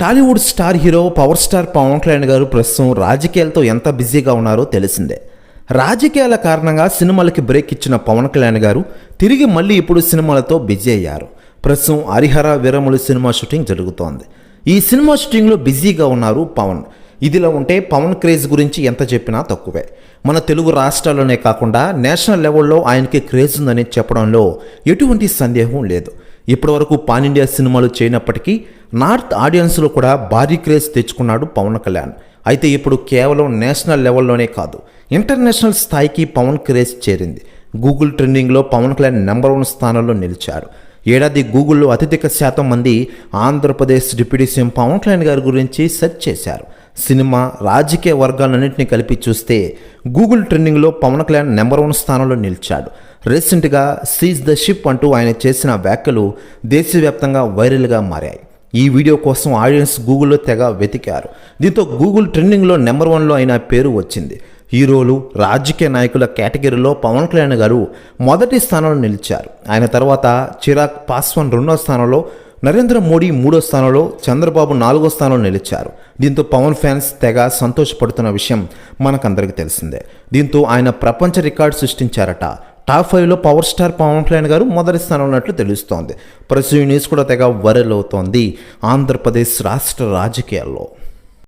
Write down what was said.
Tollywood star hero power star Pawan Kalyan garu ప్రస్తుతం రాజకీయాలతో ఎంత బిజీగా ఉన్నారో తెలిసిందే. రాజకీయాల కారణంగా సినిమాలకి బ్రేక్ ఇచ్చిన పవన్ కళ్యాణ్ గారు తిరిగి మళ్ళీ ఇప్పుడు సినిమాలతో బిజీ అయ్యారు. ప్రస్తుతం హరిహర వీరములు సినిమా షూటింగ్ జరుగుతోంది. ఈ సినిమా షూటింగ్లో బిజీగా ఉన్నారు పవన్. ఇదిలా ఉంటే పవన్ క్రేజ్ గురించి ఎంత చెప్పినా తక్కువే. మన తెలుగు రాష్ట్రాల్లోనే కాకుండా నేషనల్ లెవెల్లో ఆయనకి క్రేజ్ ఉందని చెప్పడంలో ఎటువంటి సందేహం లేదు. ఇప్పటివరకు పాన్ ఇండియా సినిమాలు చేయనప్పటికీ నార్త్ ఆడియన్స్లో కూడా భారీ క్రేజ్ తెచ్చుకున్నాడు పవన్ కళ్యాణ్. అయితే ఇప్పుడు కేవలం నేషనల్ లెవెల్లోనే కాదు ఇంటర్నేషనల్ స్థాయికి పవన్ క్రేజ్ చేరింది. గూగుల్ ట్రెండింగ్లో పవన్ కళ్యాణ్ నెంబర్ వన్ స్థానంలో నిలిచారు. ఏడాది గూగుల్లో అత్యధిక శాతం మంది ఆంధ్రప్రదేశ్ డిప్యూటీ సీఎం పవన్ కళ్యాణ్ గారి గురించి సెర్చ్ చేశారు. సినిమా రాజకీయ వర్గాలన్నింటినీ కలిపి చూస్తే గూగుల్ ట్రెండింగ్లో పవన్ కళ్యాణ్ నెంబర్ వన్ స్థానంలో నిలిచాడు. రీసెంట్గా సీజ్ ద షిప్ అంటూ ఆయన చేసిన వ్యాఖ్యలు దేశవ్యాప్తంగా వైరల్గా మారాయి. ఈ వీడియో కోసం ఆడియన్స్ గూగుల్లో తెగ వెతికారు. దీంతో గూగుల్ ట్రెండింగ్లో నెంబర్ వన్లో అయిన పేరు వచ్చింది. హీరోలు రాజకీయ నాయకుల కేటగిరీలో పవన్ కళ్యాణ్ గారు మొదటి స్థానంలో నిలిచారు. ఆయన తర్వాత చిరాగ్ పాస్వాన్ రెండో స్థానంలో నరేంద్ర మోడీ మూడో స్థానంలో చంద్రబాబు నాలుగో స్థానంలో నిలిచారు. దీంతో పవన్ ఫ్యాన్స్ తెగ సంతోషపడుతున్న విషయం మనకందరికీ తెలిసిందే. దీంతో ఆయన ప్రపంచ రికార్డు సృష్టించారట టాప్ ఫైవ్లో పవర్ స్టార్ పవన్ కళ్యాణ్ గారు మొదటి స్థానంలో ఉన్నట్లు తెలుస్తోంది. ప్రస్తుత ఈ న్యూస్ కూడా తెగ వైరల్ అవుతోంది. ఆంధ్రప్రదేశ్ రాష్ట్ర రాజకీయాల్లో.